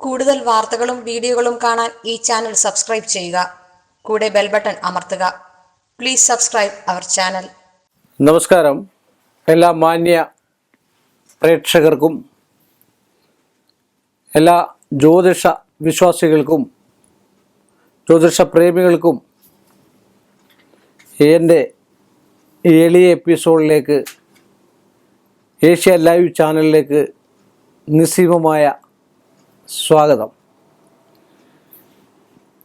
കൂടുതൽ വാർത്തകളും വീഡിയോകളും കാണാൻ ഈ ചാനൽ സബ്സ്ക്രൈബ് ചെയ്യുക. കൂടെ ബെൽ ബട്ടൺ അമർത്തുക. പ്ലീസ് സബ്സ്ക്രൈബ് അവർ ചാനൽ നമസ്കാരം. എല്ലാ മാന്യ പ്രേക്ഷകർക്കും എല്ലാ ജ്യോതിഷ വിശ്വാസികൾക്കും ജ്യോതിഷ പ്രേമികൾക്കും എന്റെ എളിയ എപ്പിസോഡിലേക്ക് ഏഷ്യ ലൈവ് ചാനലിലേക്ക് നിസ്സീമമായ സ്വാഗതം.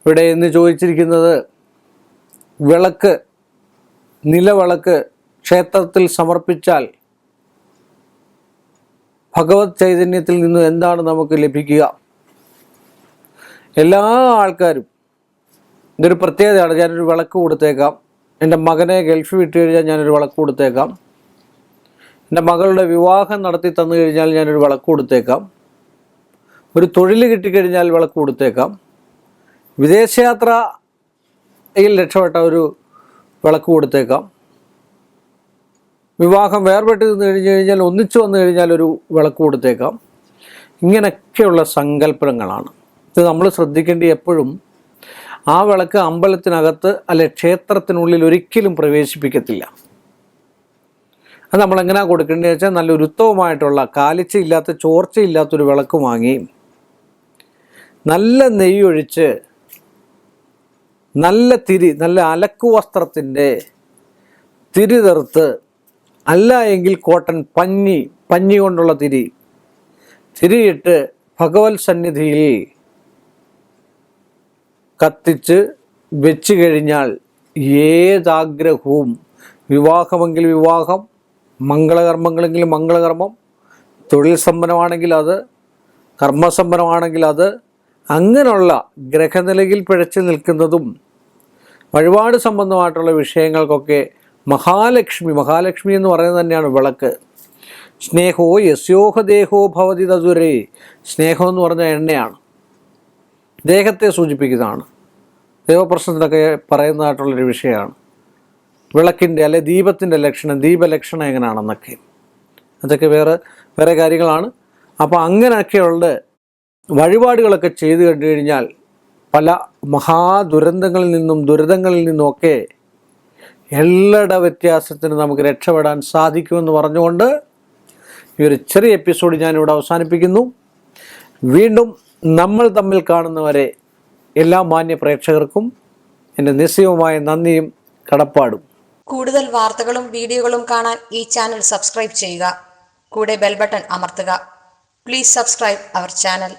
ഇവിടെ ഇന്ന് ചോദിച്ചിരിക്കുന്നത് വിളക്ക് നിലവിളക്ക് ക്ഷേത്രത്തിൽ സമർപ്പിച്ചാൽ ഭഗവത് ചൈതന്യത്തിൽ നിന്ന് എന്താണ് നമുക്ക് ലഭിക്കുക? എല്ലാ ആൾക്കാരും ഇതൊരു പ്രത്യേകതയാണ്. ഞാനൊരു വിളക്ക് കൊടുത്തേക്കാം. എന്റെ മകനെ ഗൾഫ് വിട്ടു കഴിഞ്ഞാൽ ഞാനൊരു വിളക്ക് കൊടുത്തേക്കാം. എന്റെ മകളുടെ വിവാഹം നടത്തി തന്നു കഴിഞ്ഞാൽ ഞാനൊരു വിളക്ക് കൊടുത്തേക്കാം. ഒരു തൊഴിൽ കിട്ടിക്കഴിഞ്ഞാൽ വിളക്ക് കൊടുത്തേക്കാം. വിദേശയാത്രയിൽ രക്ഷപ്പെട്ട ഒരു വിളക്ക് കൊടുത്തേക്കാം. വിവാഹം വേർപെട്ട് നിന്ന് കഴിഞ്ഞ് കഴിഞ്ഞാൽ ഒന്നിച്ചു വന്നു കഴിഞ്ഞാൽ ഒരു വിളക്ക് കൊടുത്തേക്കാം. ഇങ്ങനെയൊക്കെയുള്ള സങ്കല്പങ്ങളാണ് ഇത് നമ്മൾ ശ്രദ്ധിക്കേണ്ടി എപ്പോഴും ആ വിളക്ക് അമ്പലത്തിനകത്ത് അല്ലെ ക്ഷേത്രത്തിനുള്ളിൽ ഒരിക്കലും പ്രവേശിപ്പിക്കത്തില്ല. അത് നമ്മൾ എങ്ങനെയാണ് കൊടുക്കേണ്ടതെന്ന് വെച്ചാൽ നല്ല ഉത്തമമായിട്ടുള്ള കാലിച്ചയില്ലാത്ത ചോർച്ചയില്ലാത്തൊരു വിളക്ക് വാങ്ങി നല്ല നെയ്യൊഴിച്ച് നല്ല തിരി നല്ല അലക്കു വസ്ത്രത്തിന്റെ തിരി തെറുത്ത് അല്ല എങ്കിൽ കോട്ടൺ പഞ്ഞി പഞ്ഞി കൊണ്ടുള്ള തിരി തിരിയിട്ട് ഭഗവത് സന്നിധിയിൽ കത്തിച്ച് വെച്ച് കഴിഞ്ഞാൽ ഏതാഗ്രഹവും. വിവാഹമെങ്കിൽ വിവാഹം മംഗളകർമ്മങ്ങളെങ്കിൽ മംഗളകർമ്മം തൊഴിൽ സമ്പന്നമാണെങ്കിൽ അത് കർമ്മസമ്പന്നമാണെങ്കിൽ അത് അങ്ങനെയുള്ള ഗ്രഹനിലയിൽ പിഴച്ചു നിൽക്കുന്നതും വഴിപാട് സംബന്ധമായിട്ടുള്ള വിഷയങ്ങൾക്കൊക്കെ മഹാലക്ഷ്മി മഹാലക്ഷ്മി എന്ന് പറയുന്നത് തന്നെയാണ് വിളക്ക്. സ്നേഹോ യസ്യോഹ ദേഹോ ഭവതി തതുരേ. സ്നേഹം എന്ന് പറഞ്ഞ എണ്ണയാണ്. ദേഹത്തെ സൂചിപ്പിക്കുന്നതാണ്. ദേവപ്രശ്നത്തിനൊക്കെ പറയുന്നതായിട്ടുള്ളൊരു വിഷയമാണ്. വിളക്കിന്റെ അല്ലെ ദീപത്തിന്റെ ലക്ഷണം ദീപലക്ഷണം എങ്ങനെയാണെന്നൊക്കെ അതൊക്കെ വേറെ വേറെ കാര്യങ്ങളാണ്. അപ്പോൾ അങ്ങനെയൊക്കെയുള്ള വഴിപാടുകളൊക്കെ ചെയ്തു കണ്ടു കഴിഞ്ഞാൽ പല മഹാദുരന്തങ്ങളിൽ നിന്നും ദുരിതങ്ങളിൽ നിന്നുമൊക്കെ എല്ലട വ്യത്യാസത്തിന് നമുക്ക് രക്ഷപ്പെടാൻ സാധിക്കുമെന്ന് പറഞ്ഞുകൊണ്ട് ഈ ഒരു ചെറിയ എപ്പിസോഡ് ഞാനിവിടെ അവസാനിപ്പിക്കുന്നു. വീണ്ടും നമ്മൾ തമ്മിൽ കാണുന്നവരെ എല്ലാ മാന്യ പ്രേക്ഷകർക്കും എന്റെ നിസ്സീമമായ നന്ദിയും കടപ്പാടും. കൂടുതൽ വാർത്തകളും വീഡിയോകളും കാണാൻ ഈ ചാനൽ സബ്സ്ക്രൈബ് ചെയ്യുക. കൂടെ ബെൽ ബട്ടൺ അമർത്തുക. Please subscribe our channel.